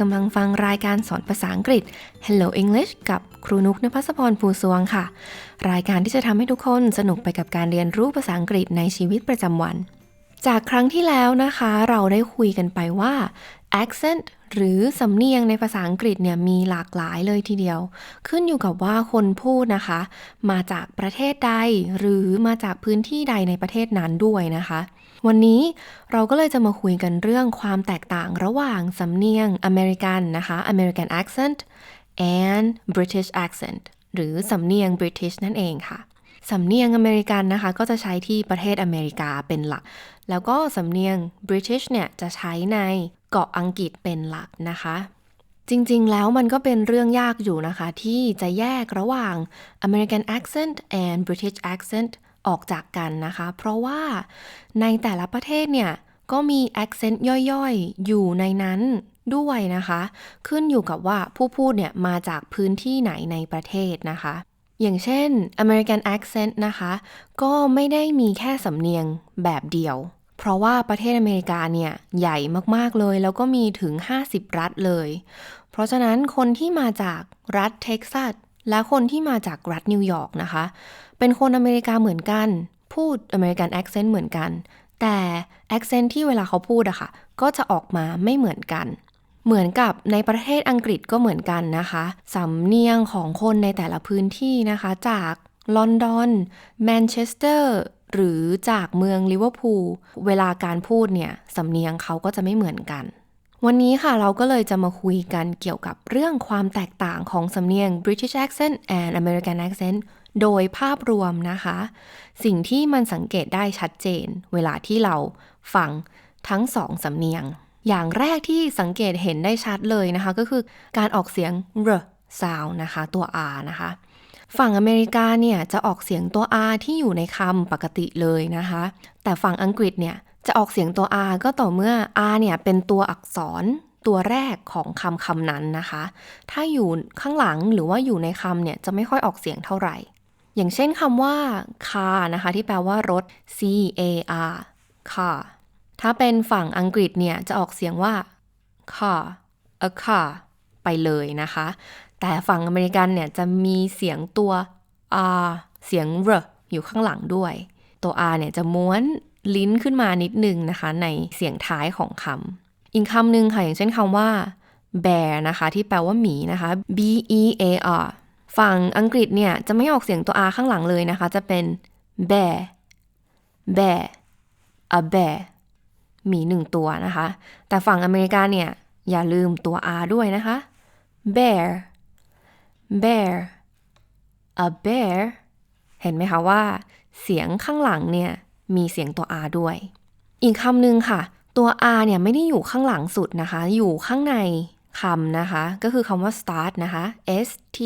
กำลังฟังรายการสอนภาษาอังกฤษ Hello English กับครูนุกนภัสพรภูสวงค่ะ รายการที่จะทำให้ทุกคนสนุกไปกับการเรียนรู้ภาษาอังกฤษในชีวิตประจำวัน จากครั้งที่แล้วนะคะ เราได้คุยกันไปว่า accent หรือสำเนียงในภาษาอังกฤษเนี่ยมีหลากหลายเลยทีเดียว ขึ้นอยู่กับว่าคนพูดนะคะ มาจากประเทศใด หรือมาจากพื้นที่ใดในประเทศนั้นด้วยนะคะ วันนี้เราก็เลยจะมาคุยกันเรื่องความแตกต่างระหว่างสำเนียงอเมริกันนะคะ American accent and British accent หรือสำเนียง British นั่นเองค่ะ สำเนียงอเมริกันนะคะ ก็จะใช้ที่ประเทศอเมริกาเป็นหลัก แล้วก็สำเนียง British เนี่ยจะใช้ในเกาะอังกฤษเป็นหลักนะคะ จริงๆ แล้วมันก็เป็นเรื่องยากอยู่นะคะ ที่จะแยกระหว่าง American accent and British accent ออกจากกันนะคะ เพราะว่าในแต่ละประเทศเนี่ย ก็มี accent ย่อยๆ อยู่ในนั้นด้วยนะคะ ขึ้นอยู่กับว่าผู้พูดเนี่ยมาจากพื้นที่ไหนในประเทศนะคะ อย่างเช่น American accent นะคะ ก็ไม่ได้มีแค่สำเนียงแบบเดียว เพราะว่าประเทศอเมริกาเนี่ยใหญ่มากๆเลย แล้วก็มีถึง 50 รัฐเลย เพราะฉะนั้นคนที่มาจากรัฐเท็กซัส และคนที่มาจากรัฐนิวยอร์กนะคะ เป็นคนอเมริกาเหมือนกัน พูด American accent เหมือนกัน แต่ accent ที่เวลาเขาพูดอะค่ะ ก็จะออกมาไม่เหมือนกันเหมือนกับในประเทศอังกฤษก็เหมือนกันนะคะ สำเนียงของคนในแต่ละพื้นที่นะคะ จากลอนดอนแมนเชสเตอร์หรือจากเมืองลิเวอร์พูลเวลาการพูดเนี่ย สำเนียงเขาก็จะไม่เหมือนกัน วันนี้ค่ะเราก็เลยจะมาคุยกันเกี่ยวกับเรื่องความแตกต่างของสำเนียง British accent and American accent โดยภาพรวมนะคะ สิ่งที่มันสังเกตได้ชัดเจน เวลาที่เราฟังทั้งสองสำเนียง อย่างแรกที่สังเกตเห็นได้ชัดเลยนะคะ ก็คือการออกเสียง r sound นะคะ ตัว r นะคะ ฝั่งอเมริกาเนี่ยจะออกเสียงตัว r ที่อยู่ในคำปกติเลยนะคะ แต่ฝั่งอังกฤษเนี่ย จะออกเสียงตัว r ก็ต่อเมื่อ r เนี่ยเป็นตัวอักษรตัวแรกของคำคำนั้นนะคะ ถ้าอยู่ข้างหลังหรือว่าอยู่ในคำเนี่ยจะไม่ค่อยออกเสียงเท่าไหร่ อย่างเช่นคำว่า car นะคะ ที่แปลว่ารถ c a r car ถ้าเป็นฝั่งอังกฤษเนี่ยจะออกเสียงว่า car a car ไปเลยนะคะ แต่ฝั่งอเมริกันเนี่ยจะมีเสียงตัว r เสียง r อยู่ข้างหลังด้วย ตัว r เนี่ยจะม้วน ลิ้นขึ้นมานิดนึงนะคะ ในเสียงท้ายของคำอีกคำหนึ่งค่ะ อย่างเช่นคำว่า bear นะคะ ที่แปลว่าหมีนะคะ b e a r ฝั่งอังกฤษเนี่ยจะไม่ออกเสียงตัว r ข้างหลังเลยนะคะ จะเป็น bear bear a bear หมีหนึ่งตัวนะคะ แต่ฝั่งอเมริกาเนี่ยอย่าลืมตัว r ด้วยนะคะ bear bear a bear เห็นไหมคะว่า เสียงข้างหลังเนี่ย มีเสียงตัว r ด้วย อีกคำหนึ่งค่ะ ตัว r เนี่ยไม่ได้อยู่ข้างหลังสุดนะคะ อยู่ข้างในคำนะคะ ก็คือคำว่า start นะคะ s t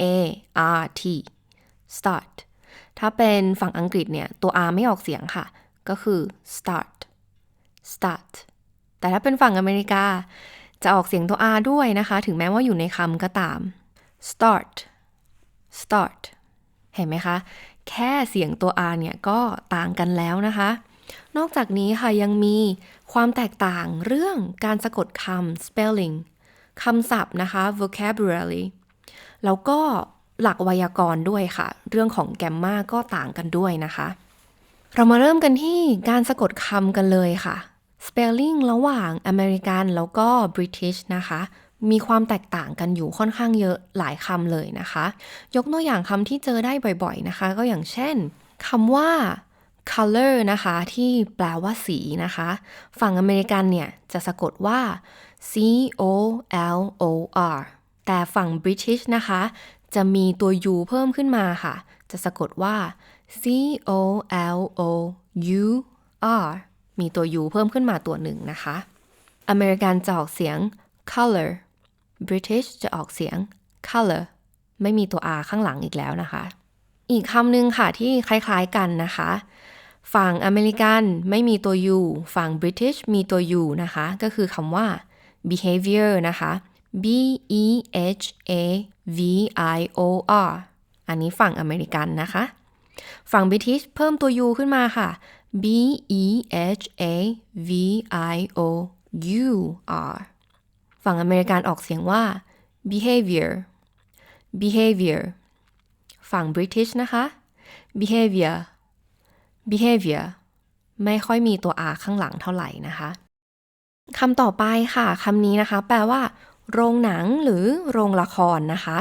a r t start ถ้าเป็นฝั่งอังกฤษเนี่ย ตัว r ไม่ออกเสียงค่ะ ก็คือ start start แต่ถ้าเป็นฝั่งอเมริกา จะออกเสียงตัว r ด้วยนะคะ ถึงแม้ว่าอยู่ในคำก็ตาม start start เห็นไหมคะ แค่เสียงตัว r เนี่ยก็ต่างกันแล้วนะคะ นอกจากนี้ค่ะยังมีความแตกต่างเรื่องการสะกดคำ spelling คำศัพท์นะคะ vocabulary แล้วก็หลักไวยากรณ์ด้วยค่ะ เรื่องของแกมมาก็ต่างกันด้วยนะคะ เรามาเริ่มกันที่การสะกดคำกันเลยค่ะ spelling ระหว่างอเมริกันแล้วก็ British นะคะ มีความแตกต่างกันอยู่ค่อนข้างเยอะหลายคำเลยนะคะ ยกตัวอย่างคำที่เจอได้บ่อยๆนะคะ ก็อย่างเช่นคำว่า color นะคะ ที่แปลว่าสีนะคะ ฝั่งอเมริกันเนี่ย จะสะกดว่า c o l o r แต่ฝั่ง British นะคะ จะมีตัว u เพิ่มขึ้นมาค่ะ จะสะกดว่า c o l o u r มีตัว u เพิ่มขึ้นมาตัวหนึ่งนะคะ อเมริกันจะออกเสียง color British จะออกเสียง color ไม่มีตัว r ข้างหลังอีกแล้วนะคะ อีกคำหนึ่งค่ะที่คล้ายๆกันนะคะ ฝั่งอเมริกันไม่มีตัว u ฝั่ง British มีตัว u นะคะ ก็คือคำว่า behavior นะคะ b e h a v i o r อันนี้ฝั่งอเมริกันนะคะ ฝั่ง British เพิ่มตัว u ขึ้นมาค่ะ b e h a v i o u r ฝั่งอเมริกันออกเสียงว่า behavior behavior ฝั่ง British นะคะ behavior behavior ไม่ค่อยมีตัว r ข้างหลังเท่าไหร่นะคะคำต่อไปค่ะคำนี้นะคะ แปลว่า โรงหนังหรือโรงละครนะคะ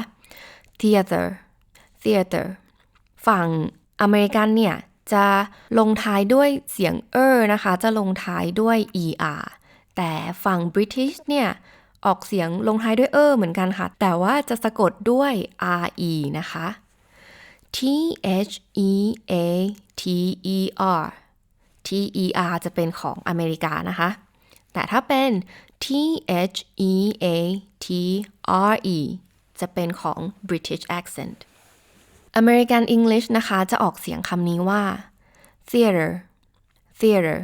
theater theater ฝั่งอเมริกันเนี่ยจะลงท้ายด้วยเสียงเออนะคะ จะลงท้ายด้วย er แต่ฝั่ง British เนี่ย ออกเสียงลงท้ายด้วยเออเหมือนกันค่ะ แต่ว่าจะสะกดด้วย re นะคะ t h e a t e r t e r จะเป็นของอเมริกานะคะ แต่ถ้าเป็น t h e a t r e จะเป็นของ British accent American English นะคะจะออกเสียงคำนี้ว่า theater theater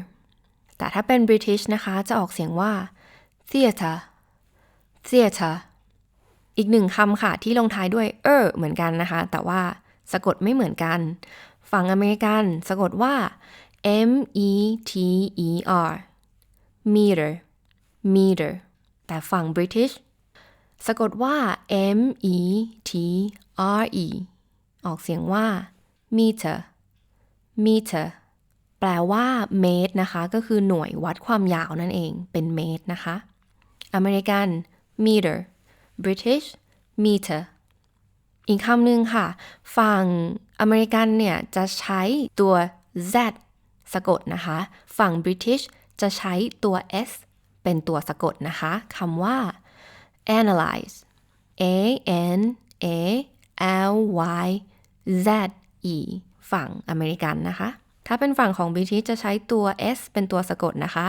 แต่ถ้าเป็น British นะคะจะออกเสียงว่า theater theater อีกหนึ่งคำค่ะ ที่ลงท้ายด้วยเออเหมือนกันนะคะ แต่ว่าสะกดไม่เหมือนกัน ฝั่งอเมริกัน สะกดว่า m e t e r meter meter แต่ฝั่ง British สะกดว่า m e t r e ออกเสียงว่า meter meter แปลว่าเมตรนะคะ ก็คือหน่วยวัดความยาวนั่นเองเป็นเมตรนะคะ อเมริกัน meter British meter อีกคำหนึ่งค่ะ ฝั่งอเมริกันเนี่ย จะใช้ตัว z สะกดนะคะ ฝั่ง British จะใช้ตัว s เป็นตัวสะกดนะคะคำว่า analyze a n a l y z e ฝั่งอเมริกันนะคะ ถ้าเป็นฝั่งของ British จะใช้ตัว s เป็นตัวสะกดนะคะ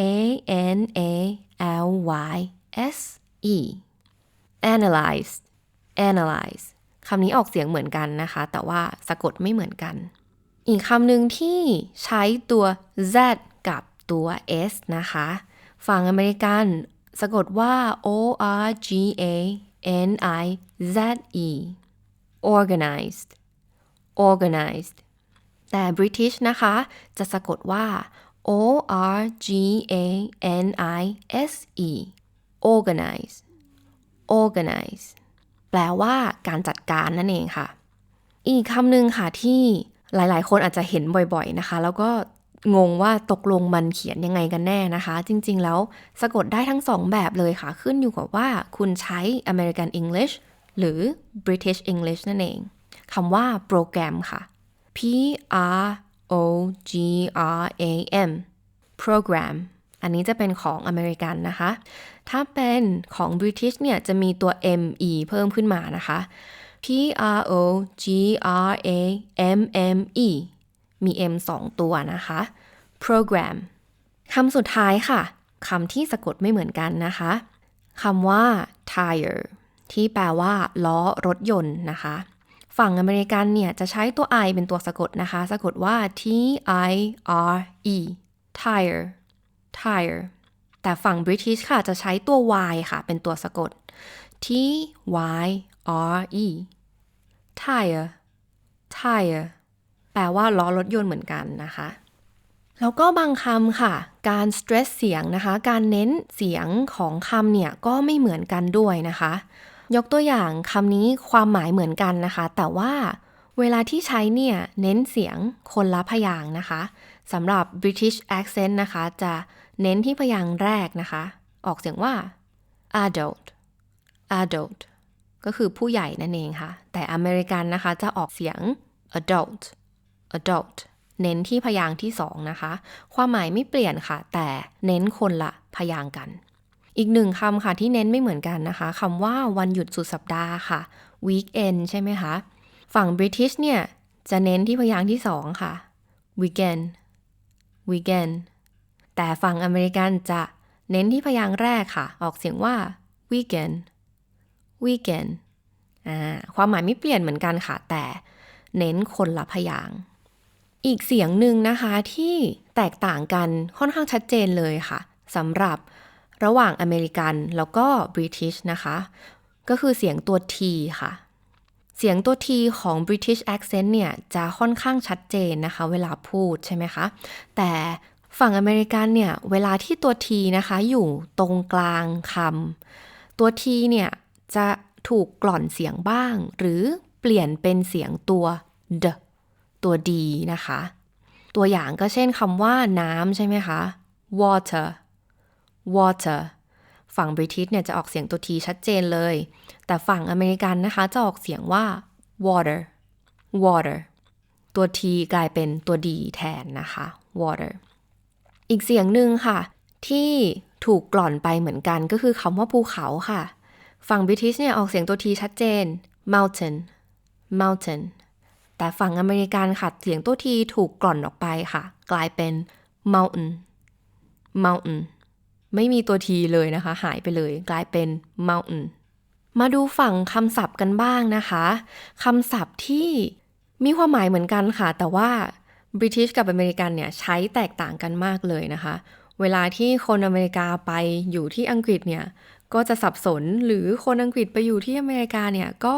a n a l y s e analyze analyze คำนี้ออกเสียงเหมือนกันนะคะ แต่ว่าสะกดไม่เหมือนกัน อีกคำหนึ่งที่ใช้ตัว z กับตัว s นะคะฝั่งอเมริกันสะกดว่า o r g a n i z e organized organized แต่ British นะคะ จะสะกดว่า o r g a n i s e organize organize แปลว่าการจัดการนั่นเองค่ะ อีกคำหนึ่งค่ะที่หลายๆ คนอาจจะเห็นบ่อยๆนะคะ แล้วก็งงว่าตกลงมันเขียนยังไงกันแน่นะคะ จริงๆ แล้วสะกดได้ทั้งสองแบบเลยค่ะ ขึ้นอยู่กับว่าคุณใช้ American English หรือ British English นั่นเองคำว่าโปรแกรมค่ะ P R O G R A M program อันนี้จะเป็นของอเมริกันนะคะ ถ้าเป็นของ British เนี่ยจะมีตัว ME เพิ่มขึ้นมานะคะ P R O G R A M M E มี M 2 ตัวนะคะ program คำสุดท้ายค่ะ คำที่สะกดไม่เหมือนกันนะคะ คำว่า tire ที่แปลว่าล้อรถยนต์นะคะ ฝั่งอเมริกันเนี่ยจะใช้ตัว i เป็นตัวสะกดนะคะ สะกดว่า t i r e tire tire แต่ฝั่ง British ค่ะจะใช้ตัว y ค่ะ เป็นตัวสะกด t y r e tire tire แปลว่าล้อรถยนต์เหมือนกันนะคะ แล้วก็บางคำค่ะ การ stress เสียงนะคะ การเน้นเสียงของคำเนี่ย ก็ไม่เหมือนกันด้วยนะคะ ยกตัวอย่างคำนี้ความหมายเหมือนกันนะคะ แต่ว่าเวลาที่ใช้เนี่ย เน้นเสียงคนละพยางค์นะคะสำหรับ British accent นะคะ จะ เน้นที่พยางค์แรกนะคะ ออกเสียงว่า adult adult ก็คือผู้ใหญ่นั่นเองค่ะ แต่อเมริกันนะคะ จะออกเสียง adult adult เน้นที่พยางค์ที่สองนะคะ ความหมายไม่เปลี่ยนค่ะ แต่เน้นคนละพยางค์กัน อีกหนึ่งคำค่ะที่เน้นไม่เหมือนกันนะคะคำว่าวันหยุดสุดสัปดาห์ค่ะ weekend ใช่ไหมคะ ฝั่ง British เนี่ย จะเน้นที่พยางค์ที่สองค่ะ weekend weekend แต่ฝั่งอเมริกันจะเน้นที่พยางค์แรกค่ะ ออกเสียงว่า weekend weekend ความหมายไม่เปลี่ยนเหมือนกันค่ะ แต่เน้นคนละพยางค์อีกเสียงหนึ่งนะคะที่แตกต่างกันค่อนข้างชัดเจนเลยค่ะสำหรับระหว่างอเมริกันแล้วก็บริทิชนะคะ ก็คือเสียงตัว T ค่ะ เสียงตัว T ของ British accent เนี่ย จะค่อนข้างชัดเจนนะคะ เวลาพูดใช่ไหมคะ แต่ ฝั่งอเมริกันเนี่ยเวลาที่ตัวทีนะคะอยู่ตรงกลางคำตัวทีเนี่ยจะถูกกล่อนเสียงบ้าง หรือเปลี่ยนเป็นเสียงตัว d ตัวดีนะคะ ตัวอย่างก็เช่นคำว่าน้ำใช่ไหมคะ water water ฝั่งบริทิชเนี่ยจะออกเสียงตัวทีชัดเจนเลย แต่ฝั่งอเมริกันนะคะ จะออกเสียงว่า water water ตัวทีกลายเป็นตัวดีแทนนะคะ water อีกเสียงหนึ่งค่ะ ที่ถูกกล่อนไปเหมือนกันก็คือคำว่าภูเขาค่ะ ฝั่งบริทิชเนี่ยออกเสียงตัวทีชัดเจน mountain mountain แต่ฝั่งอเมริกันค่ะ เสียงตัวทีถูกกล่อนออกไปค่ะ กลายเป็น mountain mountain ไม่มีตัวทีเลยนะคะ หายไปเลยกลายเป็น mountain มาดูฝั่งคำศัพท์กันบ้างนะคะคำศัพท์ที่มีความหมายเหมือนกันค่ะ แต่ว่า บริทิชกับอเมริกันเนี่ยใช้แตกต่างกันมากเลยนะคะ เวลาที่คนอเมริกาไปอยู่ที่อังกฤษเนี่ยก็จะสับสนหรือคนอังกฤษไปอยู่ที่อเมริกาเนี่ยก็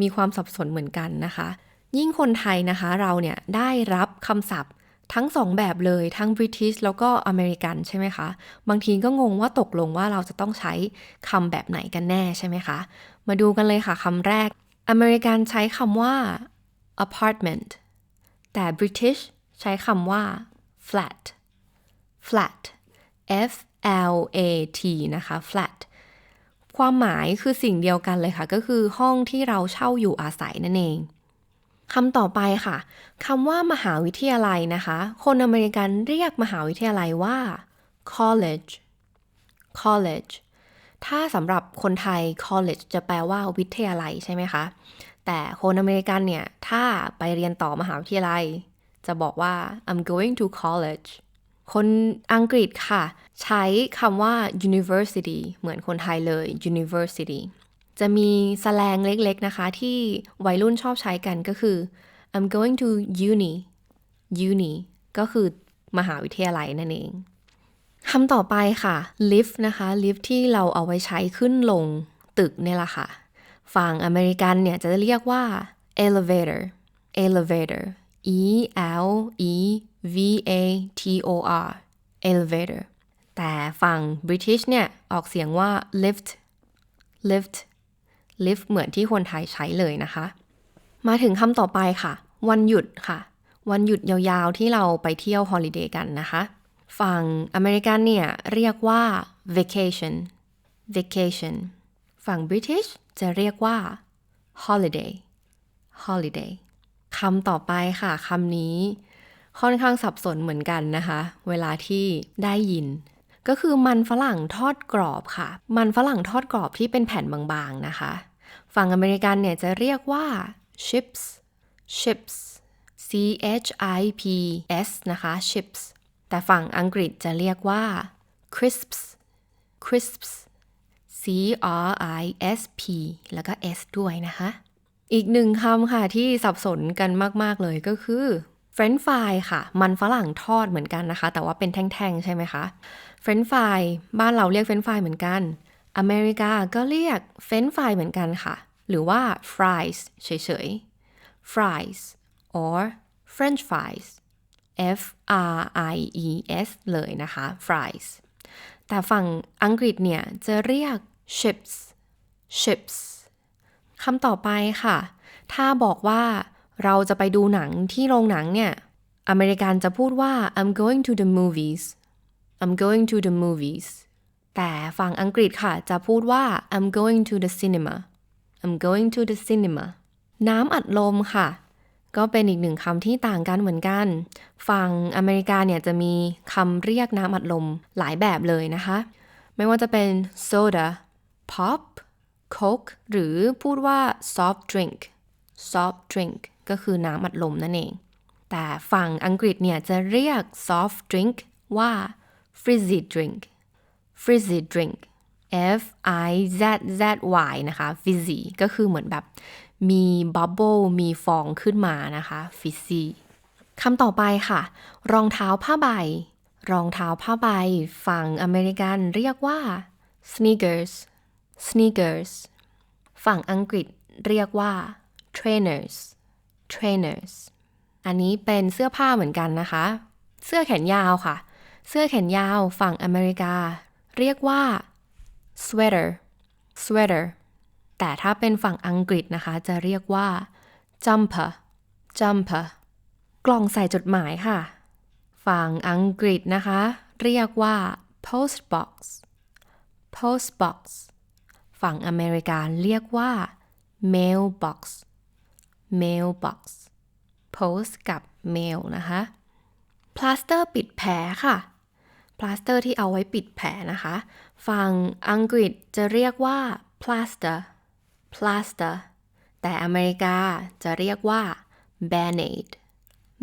มีความสับสนเหมือนกันนะคะ ยิ่งคนไทยนะคะเราเนี่ยได้รับคำศัพท์ทั้งสองแบบเลยทั้งบริทิชแล้วก็อเมริกันใช่ไหมคะ บางทีก็งงว่าตกลงว่าเราจะต้องใช้คำแบบไหนกันแน่ใช่ไหมคะ มาดูกันเลยค่ะคำแรกอเมริกันใช้คำว่า apartment แต่ British ใช้คำว่า flat flat f l a t นะคะ flat ความหมายคือสิ่งเดียวกันเลยค่ะ ก็คือห้องที่เราเช่าอยู่อาศัยนั่นเองคำต่อไปค่ะคำว่ามหาวิทยาลัยนะคะ คนอเมริกันเรียกมหาวิทยาลัยว่า college college ถ้าสำหรับคนไทย college จะแปลว่าวิทยาลัยใช่ไหมคะ แต่คนอเมริกันเนี่ย ถ้าไปเรียนต่อมหาวิทยาลัย จะบอกว่า I'm going to college คนอังกฤษค่ะ ใช้คำว่า university เหมือนคนไทยเลย university จะมีสแสลงเล็กๆนะคะ ที่วัยรุ่นชอบใช้กันก็คือ I'm going to uni uni ก็คือมหาวิทยาลัยนั่นเองคำต่อไปค่ะ lift นะคะ lift ที่เราเอาไว้ใช้ขึ้นลงตึกเนี่ยแหละค่ะ ฝั่งอเมริกันเนี่ยจะเรียกว่า elevator elevator e l e v a t o r elevator แต่ฝั่ง British เนี่ยออกเสียงว่า lift lift lift เหมือนที่คนไทยใช้เลยนะคะ มาถึงคำต่อไปค่ะ วันหยุดค่ะ วันหยุดยาวๆที่เราไปเที่ยวฮอลิเดย์กันนะคะ ฝั่งอเมริกันเนี่ยเรียกว่า vacation vacation ฝั่ง British จะเรียกว่า holiday holiday คำต่อไปค่ะคำนี้ ค่อนข้างสับสนเหมือนกันนะคะ เวลาที่ได้ยิน ก็คือมันฝรั่งทอดกรอบค่ะ มันฝรั่งทอดกรอบที่เป็นแผ่นบางๆนะคะ ฝั่งอเมริกันเนี่ยจะเรียกว่า chips chips c h i p s นะคะ chips แต่ฝั่งอังกฤษจะเรียกว่า crisps crisps c r i s p แล้วก็ s ด้วยนะคะ อีกหนึ่งคำค่ะที่สับสนกันมาก ๆ เลยก็คือเฟรนช์ฟรายค่ะ มันฝรั่งทอดเหมือนกันนะคะ แต่ว่าเป็นแท่งๆ ใช่ไหมคะเฟรนช์ฟรายบ้านเราเรียกเฟรนช์ฟรายเหมือนกัน อเมริกาก็เรียกเฟรนช์ฟรายเหมือนกันค่ะ หรือว่า fries เฉยๆ fries or French fries F R I E S เลยนะคะ fries แต่ฝั่งอังกฤษเนี่ยจะเรียก chips chips คำต่อไปค่ะ ถ้าบอกว่าเราจะไปดูหนังที่โรงหนังเนี่ย อเมริกันจะพูดว่า I'm going to the movies I'm going to the movies แต่ฝั่งอังกฤษค่ะ จะพูดว่า I'm going to the cinema I'm going to the cinema น้ำอัดลมค่ะ ก็เป็นอีกหนึ่งคำที่ต่างกันเหมือนกัน ฝั่งอเมริกาเนี่ยจะมีคำเรียกน้ำอัดลมหลายแบบเลยนะคะ ไม่ว่าจะเป็น soda pop coke หรือพูดว่า soft drink soft drink ก็คือน้ำอัดลมนั่นเอง แต่ฝั่งอังกฤษเนี่ยจะเรียก soft drink ว่า fizzy drink fizzy drink F I Z Z Y นะคะ fizzy ก็คือเหมือนแบบ มีบับเบิลมีฟองขึ้นมานะคะ fizzy คำต่อไปค่ะ รองเท้าผ้าใบ รองเท้าผ้าใบ ฝั่งอเมริกันเรียกว่า sneakers sneakers ฝั่งอังกฤษเรียกว่า trainers trainers อันนี้เป็นเสื้อผ้าเหมือนกันนะคะ เสื้อแขนยาวค่ะ เสื้อแขนยาวฝั่งอเมริกา เรียกว่า sweater sweater แต่ถ้าเป็นฝั่งอังกฤษนะคะ จะเรียกว่า jumper jumper กล่องใส่จดหมายค่ะ ฝั่งอังกฤษนะคะ เรียกว่า post box post box ฝั่งอเมริกาเรียกว่า mail box mail box post กับ mail นะคะ plaster ปิดแผลค่ะ plaster ที่เอาไว้ปิดแผลนะคะ ฝั่งอังกฤษจะเรียกว่า plaster plaster แต่อเมริกาจะเรียกว่า band-aid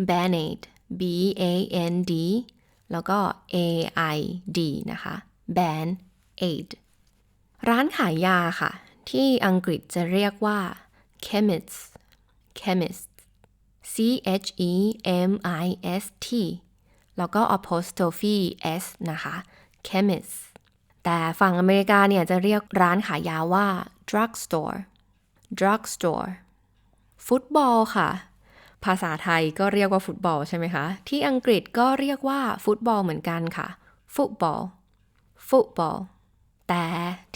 band-aid b a n d แล้วก็ a i d นะคะ band-aid ร้านขายยาค่ะ ที่อังกฤษจะเรียกว่า chemist chemist c h e m i s t แล้วก็ apostrophe s นะคะ chemist แต่ฝั่งอเมริกาเนี่ยจะเรียกร้านขายยาว่า drugstore drugstore ฟุตบอลค่ะ ภาษาไทยก็เรียกว่าฟุตบอลใช่ไหมคะ ที่อังกฤษก็เรียกว่าฟุตบอลเหมือนกันค่ะ ฟุตบอล ฟุตบอล แต่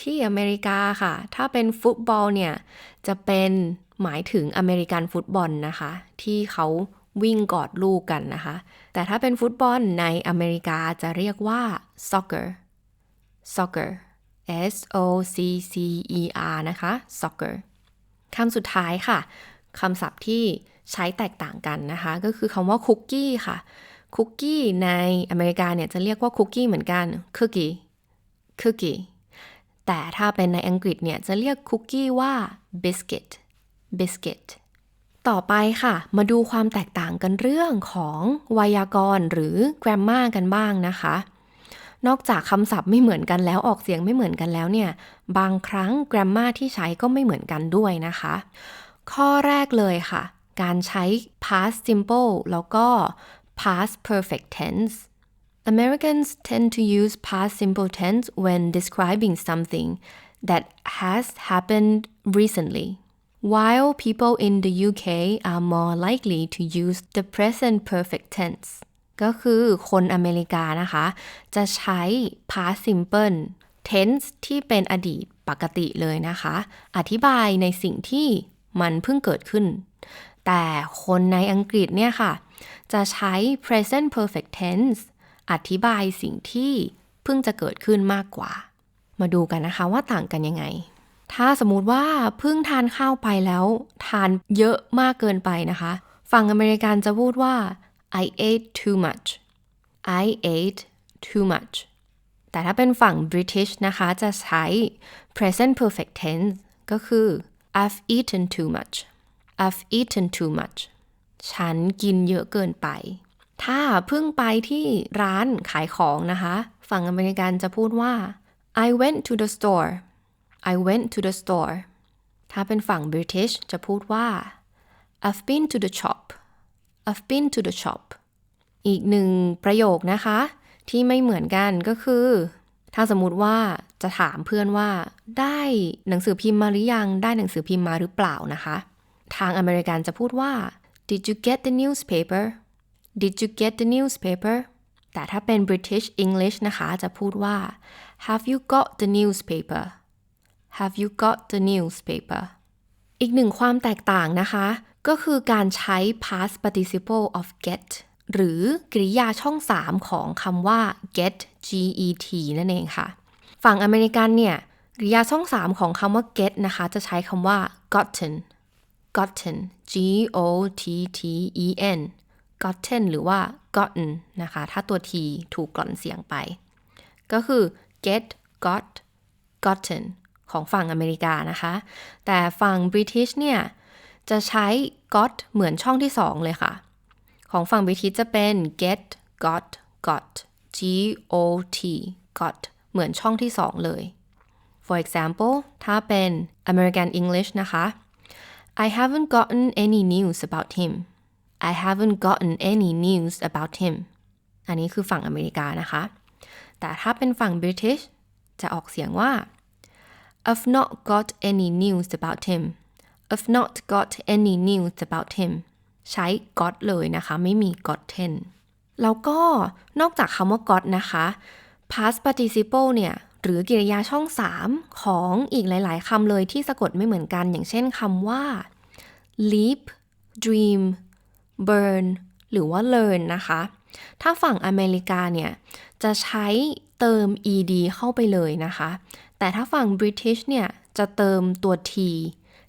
ที่อเมริกาค่ะ ถ้าเป็นฟุตบอลเนี่ย จะเป็นหมายถึงอเมริกันฟุตบอลนะคะ ที่เขาวิ่งกอดลูกกันนะคะ แต่ถ้าเป็นฟุตบอลในอเมริกาจะเรียกว่า soccer soccer S O C C E R นะคะ soccer คำสุดท้ายค่ะคำศัพท์ที่ใช้แตกต่างกันนะคะ ก็คือคำว่าคุกกี้ค่ะคุกกี้ในอเมริกาเนี่ยจะเรียกว่าคุกกี้เหมือนกัน cookie cookie แต่ถ้าเป็นในอังกฤษเนี่ยจะเรียกคุกกี้ว่า biscuit biscuit ต่อไปค่ะ มาดูความแตกต่างกันเรื่องของไวยากรณ์หรือ grammar กันบ้างนะคะ นอกจากคำศัพท์ไม่เหมือนกันแล้วออกเสียงไม่เหมือนกันแล้วเนี่ย บางครั้ง grammar ที่ใช้ก็ไม่เหมือนกันด้วยนะคะ ข้อแรกเลยค่ะ การใช้ past simple แล้วก็ past perfect tense Americans tend to use past simple tense when describing something that has happened recently, while people in the UK are more likely to use the present perfect tense. ก็คือคนอเมริกานะคะ จะใช้ past simple tense ที่เป็นอดีตปกติเลยนะคะ อธิบายในสิ่งที่มันเพิ่งเกิดขึ้น แต่คนในอังกฤษเนี่ยค่ะ จะใช้ present perfect tense อธิบายสิ่งที่เพิ่งจะเกิดขึ้นมากกว่า มาดูกันนะคะว่าต่างกันยังไง ถ้าสมมติว่าเพิ่งทานข้าวไปแล้ว ทานเยอะมากเกินไปนะคะ ฝั่งอเมริกันจะพูดว่า I ate too much I ate too much แต่ถ้าเป็นฝั่ง British นะคะจะใช้ present perfect tense ก็คือ I've eaten too much I've eaten too much ฉันกินเยอะเกินไป ถ้าเพิ่งไปที่ร้านขายของนะคะ ฝั่งอเมริกันจะพูดว่า I went to the store I went to the store ถ้าเป็นฝั่ง British จะพูดว่า I've been to the shop I've been to the shop อีกหนึ่งประโยคนะคะ ที่ไม่เหมือนกันก็คือ ถ้าสมมติว่าจะถามเพื่อนว่า ได้หนังสือพิมพ์มาหรือยัง ได้หนังสือพิมพ์มาหรือเปล่านะคะ ทางอเมริกันจะพูดว่า Did you get the newspaper Did you get the newspaper แต่ถ้าเป็น British English นะคะ จะพูดว่า Have you got the newspaper Have you got the newspaper อีกหนึ่งความแตกต่างนะคะ ก็คือการใช้ past participle of get หรือกริยาช่อง 3 ของคำว่า get get นั่นเองค่ะ ฝั่งอเมริกันเนี่ย กริยาช่อง 3 ของคำว่า get นะคะ จะใช้คำว่า gotten gotten g o t t e n gotten หรือว่า gotten นะคะ ถ้าตัว t ถูกกล่อนเสียงไป ก็คือ get got gotten ของฝั่งอเมริกานะคะ แต่ฝั่ง British เนี่ย จะใช้ got เหมือนช่องที่2เลยค่ะ ของฝั่ง British จะเป็น get got got g o t got เหมือนช่องที่2เลย for example ถ้าเป็น American English นะคะ I haven't gotten any news about him I haven't gotten any news about him อันนี้คือฝั่งอเมริกานะคะ แต่ถ้าเป็นฝั่ง British จะออกเสียงว่า I've not got any news about him I've not got any news about him ใช้ got เลยนะคะ ไม่มี gotten แล้วก็นอกจากคำว่า got นะคะ past participle เนี่ย หรือกิริยาช่อง 3 ของอีกหลาย ๆคำเลยที่สะกดไม่เหมือนกัน อย่างเช่นคำว่า leap dream burn หรือว่า learn นะคะ ถ้าฝั่งอเมริกาเนี่ย จะใช้เติม ed เข้าไปเลยนะคะ แต่ถ้าฝั่ง British เนี่ย จะเติมตัว t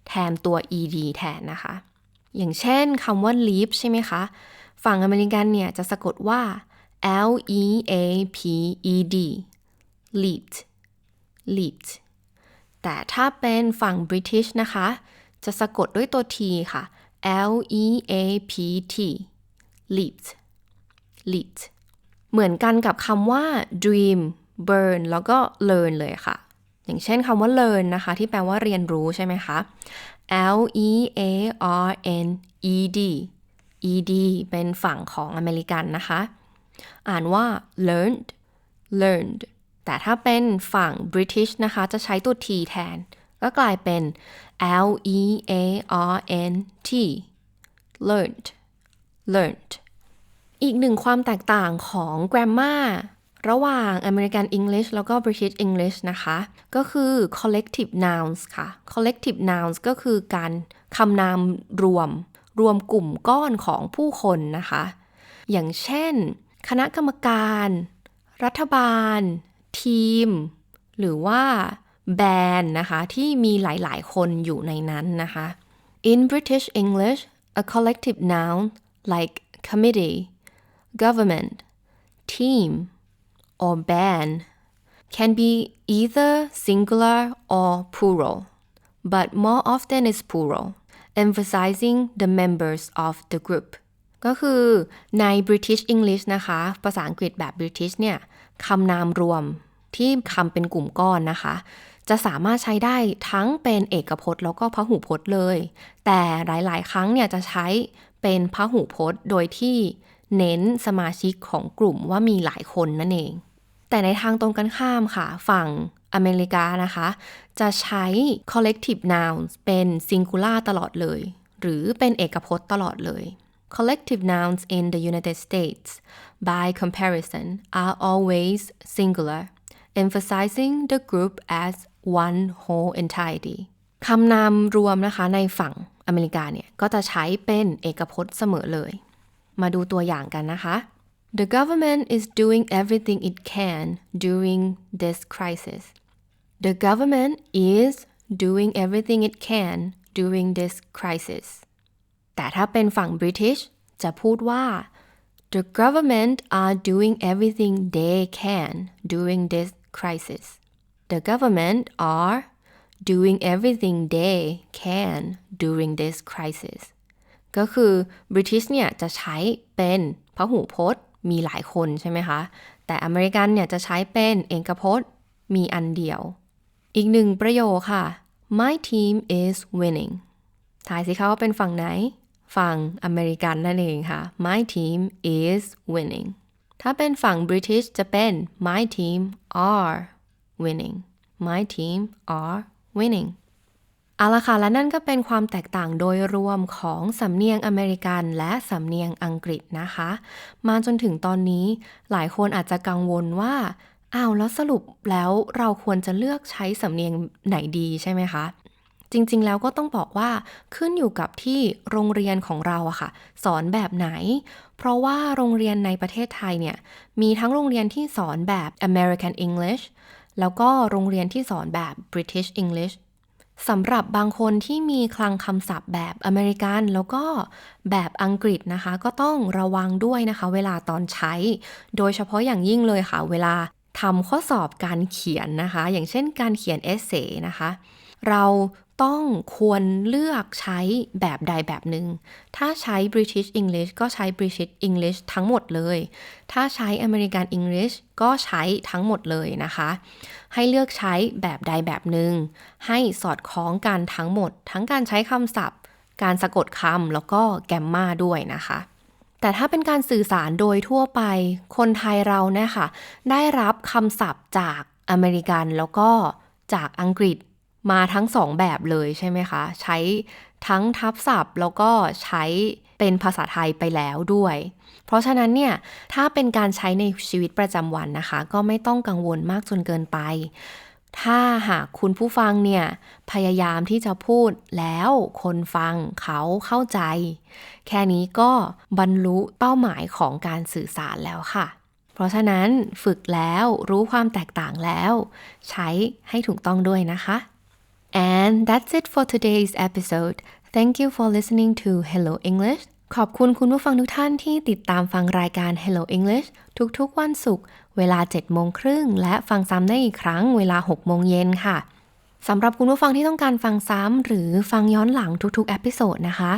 แทนตัว ed แทนนะคะ อย่างเช่นคำว่า leap ใช่ไหมคะ ฝั่งอเมริกันเนี่ย จะสะกดว่า l e a p e d leaped leaped แต่ถ้าเป็นฝั่ง British นะคะ จะสะกดด้วยตัว t ค่ะ l e a p t leaped leaped เหมือนกันกับคำว่า dream burn แล้วก็ learn เลยค่ะ อย่างเช่นคำว่า learn นะคะ ที่แปลว่าเรียนรู้ใช่ไหมคะ L E A R N E D E D เป็นฝั่งของอเมริกันนะคะ อ่านว่า learned learned แต่ถ้าเป็นฝั่ง British นะคะ จะใช้ตัว T แทน ก็กลายเป็น L E A R N T learned learned อีกหนึ่งความแตกต่างของ grammar ระหว่าง American English แล้วก็ British English นะคะ ก็คือ collective nouns ค่ะ collective nouns ก็คือการคำนามรวม รวมกลุ่มก้อนของผู้คนนะคะ อย่างเช่น คณะกรรมการ รัฐบาล ทีม หรือว่า แบนนะคะ ที่มีหลายๆ คนอยู่ในนั้นนะคะ In British English a collective noun like committee government team or band can be either singular or plural, but more often is plural, emphasizing the members of the group. ก็คือใน British English นะคะ ภาษาอังกฤษแบบ British เนี่ยคำนามรวมที่คำเป็นกลุ่มก้อนนะคะ จะสามารถใช้ได้ทั้งเป็นเอกพจน์แล้วก็พหูพจน์เลย แต่หลายๆ ครั้งเนี่ยจะใช้เป็นพหูพจน์โดยที่เน้นสมาชิกของกลุ่มว่ามีหลายคนนั่นเอง แต่ในทางตรงกันข้ามค่ะ ฝั่งอเมริกานะคะ จะใช้ collective nouns เป็น singular ตลอดเลย หรือเป็นเอกพจน์ตลอดเลย collective nouns in the United States by comparison are always singular emphasizing the group as one whole entirety คำนามรวมนะคะในฝั่งอเมริกาเนี่ย ก็จะใช้เป็นเอกพจน์เสมอเลย มาดูตัวอย่างกันนะคะ The government is doing everything it can during this crisis. The government is doing everything it can during this crisis. แต่ถ้าเป็นฝั่ง British จะพูดว่า The government are doing everything they can during this crisis. The government are doing everything they can during this crisis. ก็คือ British เนี่ยจะใช้เป็นพหูพจน์มีหลายคนใช่ไหมคะ แต่อเมริกันเนี่ยจะใช้เป็นเอกพจน์มีอันเดียว อีกหนึ่งประโยคค่ะ My team is winning ทายสิคะว่าเป็นฝั่งไหน ฝั่งอเมริกันนั่นเองค่ะ My team is winning ถ้าเป็นฝั่ง British จะเป็น My team are winning My team are winning เอาละค่ะ และนั่นก็เป็นความแตกต่างโดยรวมของสำเนียงอเมริกันและสำเนียงอังกฤษนะคะ มาจนถึงตอนนี้หลายคนอาจจะกังวลว่าอ้าวแล้วสรุปแล้วเราควรจะเลือกใช้สำเนียงไหนดีใช่ไหมคะ จริงๆ แล้วก็ต้องบอกว่าขึ้นอยู่กับที่โรงเรียนของเราอะค่ะ สอนแบบไหน เพราะว่าโรงเรียนในประเทศไทยเนี่ย มีทั้งโรงเรียนที่สอนแบบ American English แล้วก็โรงเรียนที่สอนแบบ British English สำหรับบางคนที่มีคลังคำศัพท์แบบอเมริกัน แล้วก็แบบอังกฤษนะคะ ก็ต้องระวังด้วยนะคะ เวลาตอนใช้ โดยเฉพาะอย่างยิ่งเลยค่ะ เวลาทำข้อสอบการเขียนนะคะ อย่างเช่นการเขียนเอเซนะคะ เรา ต้องควรเลือกใช้แบบใดแบบหนึ่ง ถ้าใช้ British English ก็ใช้ British English ทั้งหมดเลย ถ้าใช้ American English ก็ใช้ทั้งหมดเลยนะคะ ให้เลือกใช้แบบใดแบบหนึ่ง ให้สอดคล้องกันทั้งหมด ทั้งการใช้คำศัพท์ การสะกดคำแล้วก็แกมมาด้วยนะคะแต่ถ้าเป็นการสื่อสารโดยทั่วไป คนไทยเราเนี่ยค่ะ ได้รับคำศัพท์จากอเมริกันแล้วก็จากอังกฤษ มาทั้งสองแบบเลยใช่ไหมคะ ใช้ทั้งทับศัพท์แล้วก็ใช้เป็นภาษาไทยไปแล้วด้วย เพราะฉะนั้นเนี่ย ถ้าเป็นการใช้ในชีวิตประจำวันนะคะ ก็ไม่ต้องกังวลมากจนเกินไป ถ้าหากคุณผู้ฟังเนี่ย พยายามที่จะพูดแล้วคนฟังเขาเข้าใจ แค่นี้ก็บรรลุเป้าหมายของการสื่อสารแล้วค่ะ เพราะฉะนั้นฝึกแล้วรู้ความแตกต่างแล้ว ใช้ให้ถูกต้องด้วยนะคะ And that's it for today's episode. Thank you for listening to Hello English. ขอบคุณคุณผู้ฟังทุกท่านที่ติดตามฟังรายการ Hello English ทุกๆวันศุกร์เวลา 7 โมงครึ่ง และฟังซ้ำได้อีกครั้งเวลา 6 โมงเย็นค่ะ สำหรับคุณผู้ฟังที่ต้องการฟังซ้ำหรือฟังย้อนหลังทุกๆ เอพิโซดนะคะ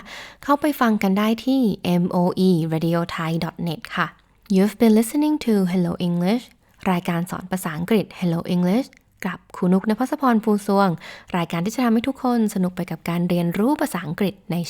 เข้าไปฟังกันได้ที่ moeradiothai.net ค่ะ You've been listening to Hello English รายการสอนภาษาอังกฤษ Hello English กับคุณนุกนภัสพรภูสวง รายการที่จะทำให้ทุกคนสนุกไปกับการเรียนรู้ภาษาอังกฤษในชีวิต